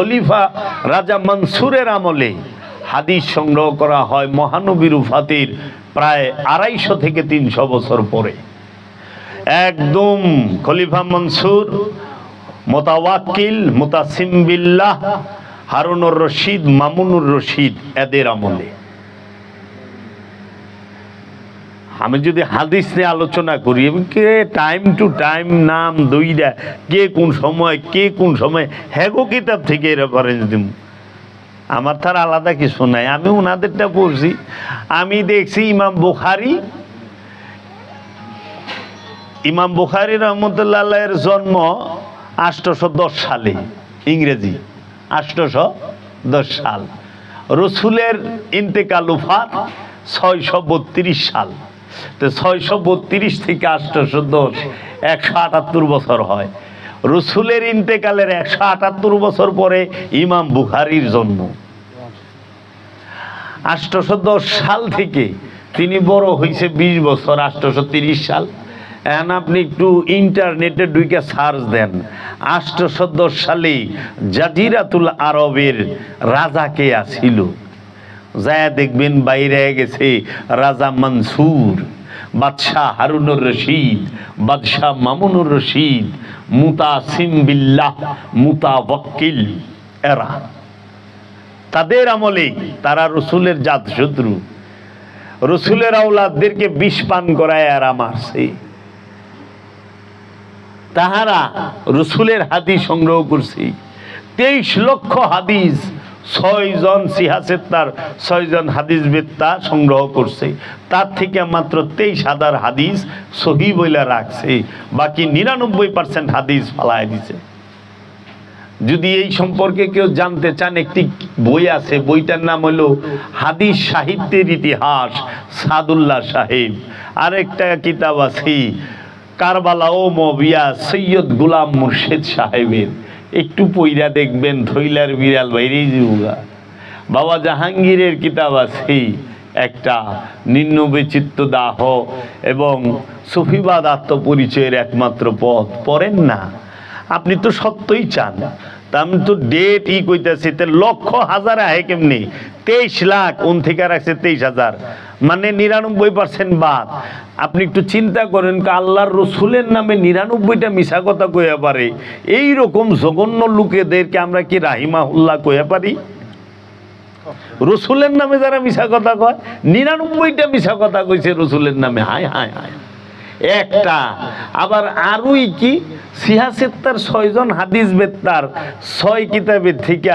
খলিফা রাজা মনসুরের আমলে হাদিস সংগ্রহ করা হয় মহানবীর উফাতির প্রায় আড়াইশো থেকে তিনশো বছর পরে। একদম খলিফা Mansur, Mutawakkil, Mutasim Billah, Harunur Rashid, Mamunur Rashid এদের আমলে। আমি যদি হাদিস নিয়ে আলোচনা করি, এবং কে টাইম টু টাইম নাম দইরা কে কোন সময়, কে কোন সময়, হ্যাগো কিতাব থেকে রেফারেন্স দিব আমার তার আলাদা কিছু নাই, আমি ওনাদেরটা পড়ছি। আমি দেখছি ইমাম বুখারি। ইমাম বুখারি রহমতুল্লাহের জন্ম আষ্টশো দশ সালে, ইংরেজি আষ্টশো দশ সাল। রসুলের ইন্তেকাল উফাত ছয়শো বত্রিশ সাল। তো ছয়শো বত্রিশ থেকে আষ্টশো দশ একশো আটাত্তর বছর হয়। রসুলের ইন্তেকালের একশো আটাত্তর বছর পরে ইমাম বুখারির জন্ম। আষ্টশো দশ সাল থেকে তিনি বড় হয়েছে বিশ বছর আষ্টশো তিরিশ সাল। এখন আপনি একটু ইন্টারনেটে ঢুকে সার্চ দেন আষ্টশো দশ সালে জাজিরাতুল আরবের রাজা কে আছিল? যায় দেখবেন বাইরে গেছে, রাজা মনসুর, বাদশাহ হারুনুর রশিদ, বাদশাহ মামুনুর রশিদ, মুতাসিম বিল্লাহ, মুতাওয়াক্কিল এরা। তাদের আমলে তারা রসুলের জাত শত্রু। রসুলের আওলাদদেরকে বিষ পান করায় এরা মারছে। তাহারা রসুলের হাদিস সংগ্রহ করছে। তেইশ লক্ষ হাদিস ছয়জন সিহাসেত্তার ছয়জন হাদিস বেত্তা সংগ্রহ করছে। তার থেকে মাত্র তেইশ হাজার হাদিস সহি বইলা রাখছে। বাকি নিরানব্বই পার্সেন্ট হাদিস ফালায় দিছে। যদি এই সম্পর্কে কেউ জানতে চান, একটি বই আছে, বইটার নাম হলো হাদিস সাহিত্যের ইতিহাস, সাদুল্লাহ সাহেব। আরেকটা কিতাব আছে কারবালা ও মবিয়া সৈয়দ গুলাম মুর্শেদ সাহেবের। একটু পইরা দেখবেন থইলার বিড়াল বাইরেই যুগা বাবা জাহাঙ্গীরের কিতাব আছে, একটা নিম্ন বিচিত্র দাহ এবং সফিবাদ আত্মপরিচয়ের একমাত্র পথ। পড়েন না। আপনি তো সত্যই চান। তা আমি তো ডেট ই কইতেছি, তে লক্ষ হাজার আহে কেমনি? তেইশ লাখ কোন থেকে রাখছে তেইশ হাজার। মানে নিরানব্বই পার্সেন্ট বাদ। আপনি একটু চিন্তা করেন আল্লাহর রসুলের নামে নিরানব্বইটা মিশা কথা কইয়া পারে। এই রকম জঘন্য লোকেদেরকে আমরা কি রাহিমাহুল্লাহ কইয়া পারি? রসুলের নামে যারা মিশা কথা কয়, নিরানব্বইটা মিশা কথা কইছে রসুলের নামে। হায় হায় হায়। একটা। আবার আরুই কি? সিহাসেত্তার ছয়জন হাদিস বেত্তার ছয় কিতাবের থেকে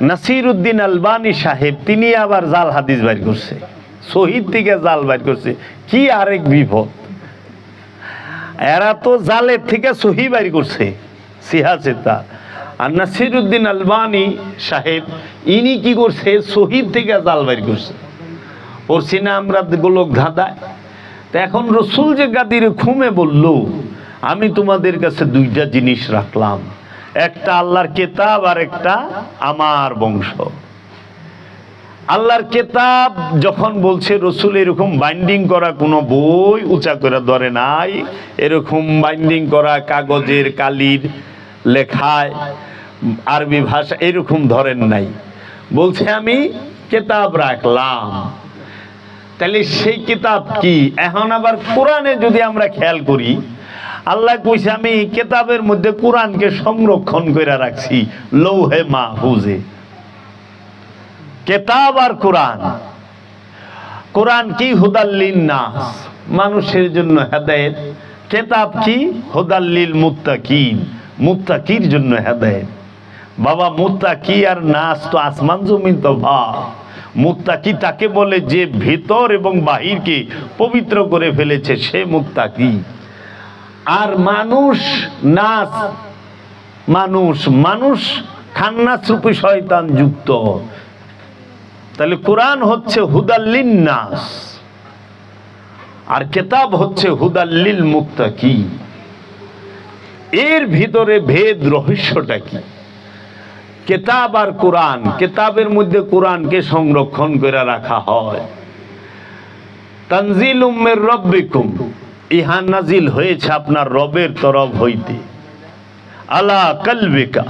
নাসির উদ্দিন আলবানী সাহেব, তিনি আবার জাল হাদিস বাইর করছে। শহীদ থেকে জাল বাইর করছে। কি আরেক বিপদ। এরা তো জালের থেকে সহি বাইর করছে। সিহাসেত্তা আর নাসির উদ্দিন আলবানী সাহেব, ইনি কি করছে? শহীদ থেকে জাল বাইর করছে। পড়ছি না, আমরা গোলক ধাঁধায় তা এখন রসুল যে গাদির খুমে বলল, আমি তোমাদের কাছে দুইটা জিনিস রাখলাম। একটা আল্লাহর কেতাব আর একটা আমার বংশ। আল্লাহর কেতাব যখন বলছে, রসুল এরকম বাইন্ডিং করা কোনো বই উঁচা করে ধরে নাই, এরকম বাইন্ডিং করা কাগজের কালির লেখায়, আরবি ভাষা এরকম ধরেন নাই। বলছে, আমি কেতাব রাখলাম। তাহলে সেই কিতাব কি? এখন আবার কোরআনে যদি আমরা খেয়াল করি আল্লাহ কইছে, আমি কেতাবের মধ্যে কোরআনকে সংরক্ষণ করে রাখছি, লৌহে মাহফুজে। কেতাব আর কোরআন। কোরআন কি হুদাল্লিন নাস? মানুষের জন্য হেদায়েত। কেতাব কি? হুদাল্লিল মুত্তাকিন। মুত্তাকির জন্য হেদায়েত। বাবা, মুত্তাকি আর নাস তো আসমান জমিন তো ভাব মুত্তাকি তাকে বলে যে ভিতর এবং বাহিরকে পবিত্র করে ফেলেছে, সে মুত্তাকি। আর মানুষ নাচ। মানুষ মানুষ খান্নাস রূপী শয়তান যুক্ত। তাহলে কোরআন হচ্ছে হুদাল্লিন নাস আর কেতাব হচ্ছে হুদাল্লিল মুক্তা কি এর ভিতরে ভেদ রহস্যটা কি? কেতাব আর কোরআন, কেতাবের মধ্যে কোরআনকে সংরক্ষণ করে রাখা হয়। তানজিল উম্মের রব্বিকুম। ইহা নাজিল হয়েছে আপনার রবের তরফ হইতে। আলা কালবেকা,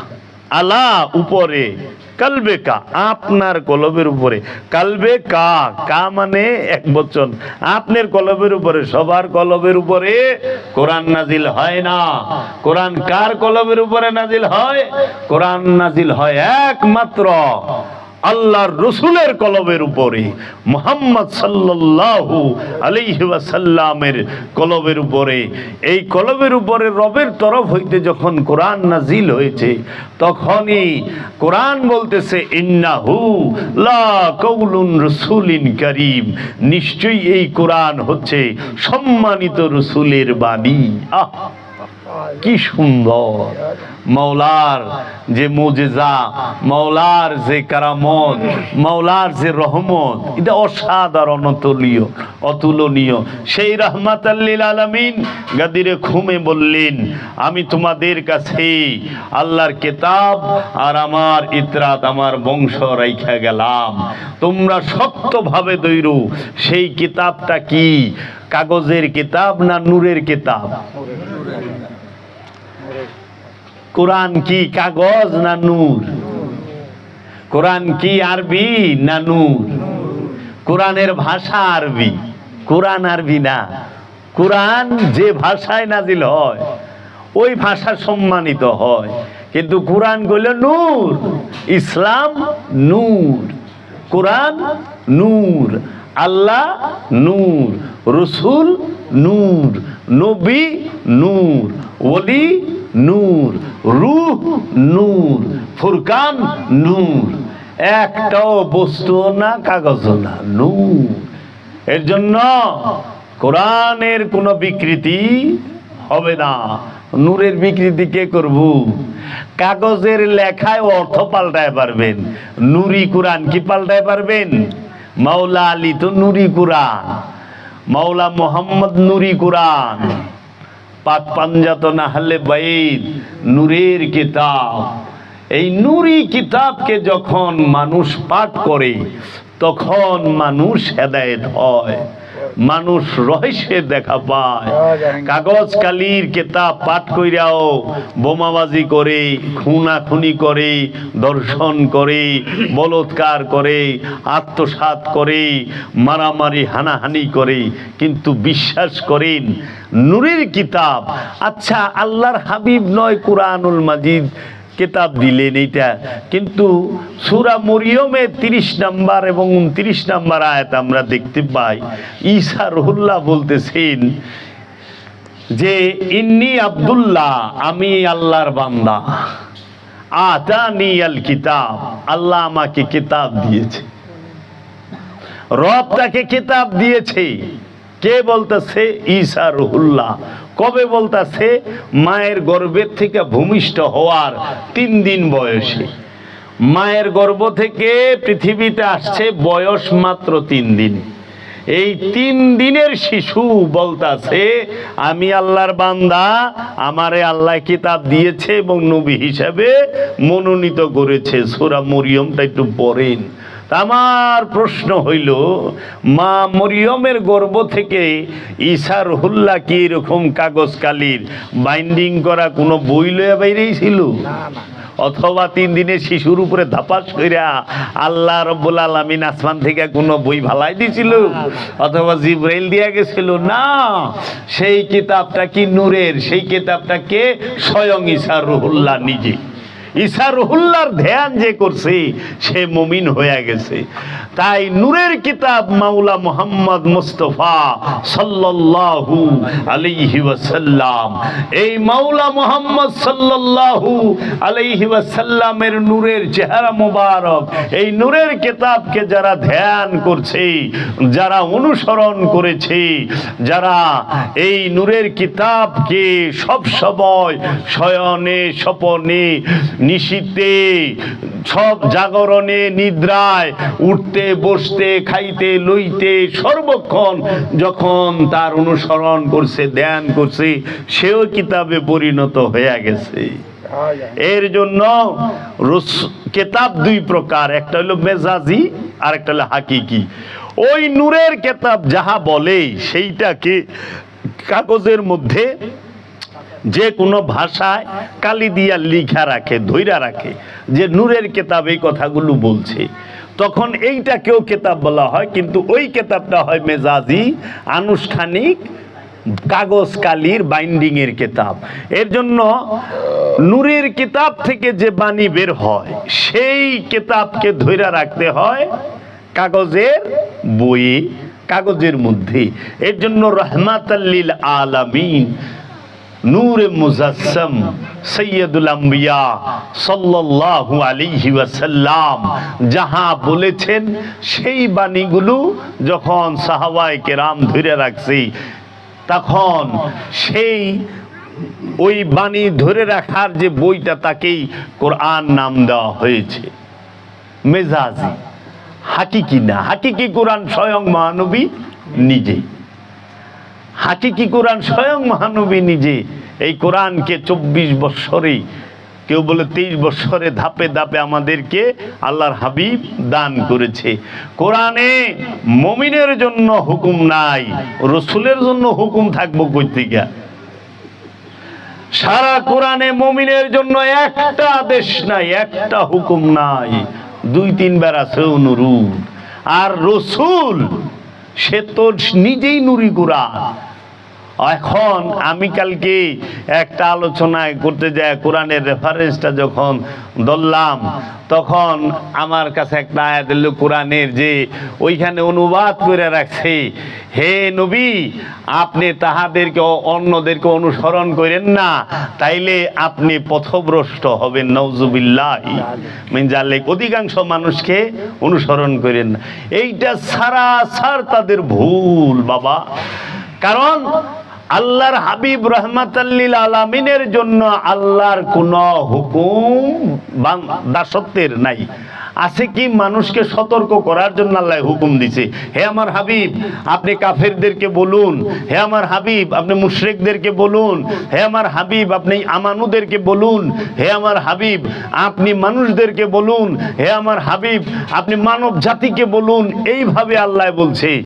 আলা উপরে কালবে কা আপনার কলবের উপরে। কালবে কা কা মানে এক বচন। আপনার কলবের উপরে, সবার কলবের উপরে কোরআন নাজিল হয় না। কোরআন কার কলবের উপরে নাজিল হয়? কোরআন নাজিল হয় একমাত্র আল্লাহর রসুলের কলবের উপরে মোহাম্মদ সাল্লাল্লাহু আলাইহি ওয়াসাল্লামের কলবের উপরে। এই কলবের উপরে রবের তরফ হইতে যখন কোরআন নাজিল হয়েছে, তখনই কোরআন বলতেছে, ইন্নাহু লা কৌলুন রসুলিন করিম। নিশ্চয়ই এই কোরআন হচ্ছে সম্মানিত রসুলের বাণী। আহ! কি সুন্দর। মৌলার যে মুজেজা মৌলার যে কারামত মৌলার যে রহমত, এটা অসাধারণ অতুলীয় অতুলনীয়। সেই রহমাত আল্লিল আলমিন গাদিরে খুমে বললেন, আমি তোমাদের কাছে আল্লাহর কেতাব আর আমার ইতরাত, আমার বংশ রাইখা গেলাম। তোমরা শক্তভাবে দৈরু, সেই কিতাবটা কি? কাগজের কিতাব না নূরের কিতাব? কোরআন কি কাগজ না নূর? কোরআন কি আরবি না নূর? কোরআনের ভাষা আরবি, কোরআন আরবি না। কোরআন যে ভাষায় নাজিল হয়, ওই ভাষা সম্মানিত হয়। কিন্তু কোরআন কইল নূর, ইসলাম নূর। কোরআন নূর, আল্লাহ নূর, রসুল নূর, নবী নূর। ওলি নূর, রূহ নূর, ফুরকান নূর। একটাও বস্তু না কাগজ না, নূর। এর জন্য কোরআনের কোনো বিকৃতি হবে না। নূরের বিকৃতি কে করব? কাগজের লেখায় অর্থ পাল্টায় পারবেন। নুরি কোরআন কি পাল্টায় পারবেন? মাওলা আলী তো নুরি কোরআন। মাওলা মোহাম্মদ নুরি কোরআন। পাক পাঞ্জাত না হলে বাইদ নূরের কিতাব। এই নুরি কিতাবকে যখন মানুষ পাঠ করে, তখন মানুষ হেদায়েত হয়। মানুষ রহস্যের দেখা পায়। কাগজ কালির কেতাব পাঠ কইরাও বোমাবাজি করে খুনাখুনি করে দর্শন করে বলৎকার করে আত্মসাৎ করে মারামারি হানাহানি করে কিন্তু বিশ্বাস করেন নূরের কিতাব আচ্ছা আল্লাহর হাবিব নয় কুরআনুল মাজিদ। কেতাব দিলেন এইটা। কিন্তু সুরা মরিয়মে তিরিশ নাম্বার এবং উনত্রিশ নাম্বার আয়াত আমরা দেখতে পাই। ঈসা রহুল্লাহ বলতেছেন যে, ইন্নি আব্দুল্লাহ, আমি আল্লাহর বান্দা। আতানি আল কিতাব। আল্লাহ আমাকে কিতাব দিয়েছে। রব তাকে কিতাব দিয়েছে। কে বলতেছে? ঈসা রহুল্লাহ। কবে বলতেছে, মায়ের গর্ভের থেকে ভূমিষ্ঠ হওয়ার তিন দিন বয়সে। মায়ের গর্ভ থেকে পৃথিবীতে আসছে বয়স মাত্র তিন দিন। এই তিন দিনের শিশু বলতাছে, আমি আল্লাহর বান্দা, আমারে আল্লাহ কিতাব দিয়েছে এবং নবী হিসাবে মনোনীত করেছে। সুরা মরিয়মটা একটু পড়েন। আমার প্রশ্ন হইল, মা মরিয়মের গর্ভ থেকে ঈশার হুল্লা কি এরকম কাগজ কালির বাইন্ডিং করা কোনো বই লয়ে বাইরেই ছিল অথবা তিন দিনের শিশুর উপরে ধাপাস কইরা আল্লাহ রব্বুল আলমিন আসমান থেকে কোনো বই ভালাই দিছিল? অথবা জিব্রাইল দিয়া গেছিল? না, সেই কিতাবটা কি নূরের? সেই কিতাবটা কে? স্বয়ং ঈশা রুহুল্লাহ নিজে। ঈশা ধ্যান যে করছে, সে মমিন হয়ে গেছে। তাই নূরের কিতাব মাওলা মোহাম্মদ মুস্তফা সাল্লাল্লাহু আলাইহি ওয়াসাল্লাম। এই মাওলা মোহাম্মদ সাল্লাল্লাহু আলাইহি ওয়াসাল্লামের নূরের চেহারা মোবারক, এই নূরের কিতাবকে যারা ধ্যান করছে, যারা অনুসরণ করেছে, যারা এই নূরের কিতাবকে সব সময় শয়নে, স্বপনে নিশীতে সব জাগরণে নিদ্রায়, উঠতে, বসতে, খাইতে, লইতে, সর্বক্ষণ যখন তার অনুসরণ করছে, ধ্যান করছে, সেও কিতাবে পরিণত হয়ে গেছে। এর জন্য কেতাব দুই প্রকার, একটা হলো মেজাজি আর একটা হলো হাকিকি। ওই নূরের কেতাব যাহা বলে, সেইটাকে কাগজের মধ্যে যে কোনো ভাষায় কালি দিয়া লিখা রাখে ধৈরা রাখে, যে নূরের কেতাব এই কথাগুলো বলছে। তখন এইটাকেও কেতাব বলা হয়, কিন্তু ওই কেতাবটা হয় মেজাজি, আনুষ্ঠানিক, কাগজ কালির বাইন্ডিং এর কেতাব। এর জন্য, নূরের কিতাব থেকে যে বাণী বের হয়, সেই কেতাবকে ধৈরা রাখতে হয় কাগজের বইয়ে কাগজের মধ্যে। এর জন্য রহমাতাল্লিল আলামিন নূরে মুজাসম সৈয়দুল আম্বিয়া সাল্লাল্লাহু আলাইহি ওয়াসাল্লাম। যাহা বলেছেন, সেই বাণীগুলো যখন সাহাবায়ে কেরাম ধরে রাখছি, তখন সেই ওই বাণী ধরে রাখার যে বইটা, তাকেই কোরআন নাম দেওয়া হয়েছে। মেজাজি। হাকিকি না। হাকিকি কোরআন স্বয়ং মহানবী নিজে হাকিকি কোরআন স্বয়ং মহানবী নিজে। এই কোরআনকে চব্বিশ বৎসরে, কেউ বলে তেইশ বৎসরে ধাপে ধাপে আমাদেরকে আল্লাহর হাবিব দান করেছে। কোরআনে মমিনের জন্য হুকুম নাই, রসুলের জন্য হুকুম থাকব কই থেকে সারা কোরআনে মমিনের জন্য একটা আদেশ নাই, একটা হুকুম নাই। দুই তিনবার আছে অনুরূপ আর রসুল সে তো নিজেই নুরি কোরআন এখন আমি কালকে একটা আলোচনায় করতে যাই, কোরআনের রেফারেন্সটা যখন ধরলাম, তখন আমার কাছে একটা আয়াত এলো কোরআনের যে, ওইখানে অনুবাদ করে রাখছে, হে নবী, আপনি তাহাদেরকে অন্যদেরকে অনুসরণ করেন না, তাইলে আপনি পথভ্রষ্ট হবেন নওজুবিল্লাহ মিনজালেক অধিকাংশ মানুষকে অনুসরণ করেন না। এইটা সারা সার তাদের ভুল, বাবা। কারণ আল্লাহর হাবিব রহমাতাল্লিল আলামিনের জন্য আল্লাহর কোন হুকুম দাসত্বের নাই। আছে কি মানুষকে সতর্ক করার জন্য আল্লাহ হুকুম দিছে? হে আমার হাবিব, আপনি কাফেরদেরকে বলুন। হে আমার হাবিব, আপনি মুশরিকদেরকে বলুন। হে আমার হাবিব, আপনি আমানুদেরকে বলুন। হে আমার হাবিব, আপনি মানুষদেরকে বলুন। হে আমার হাবিব, আপনি মানব জাতিকে বলুন। এইভাবে আল্লাহ বলছে।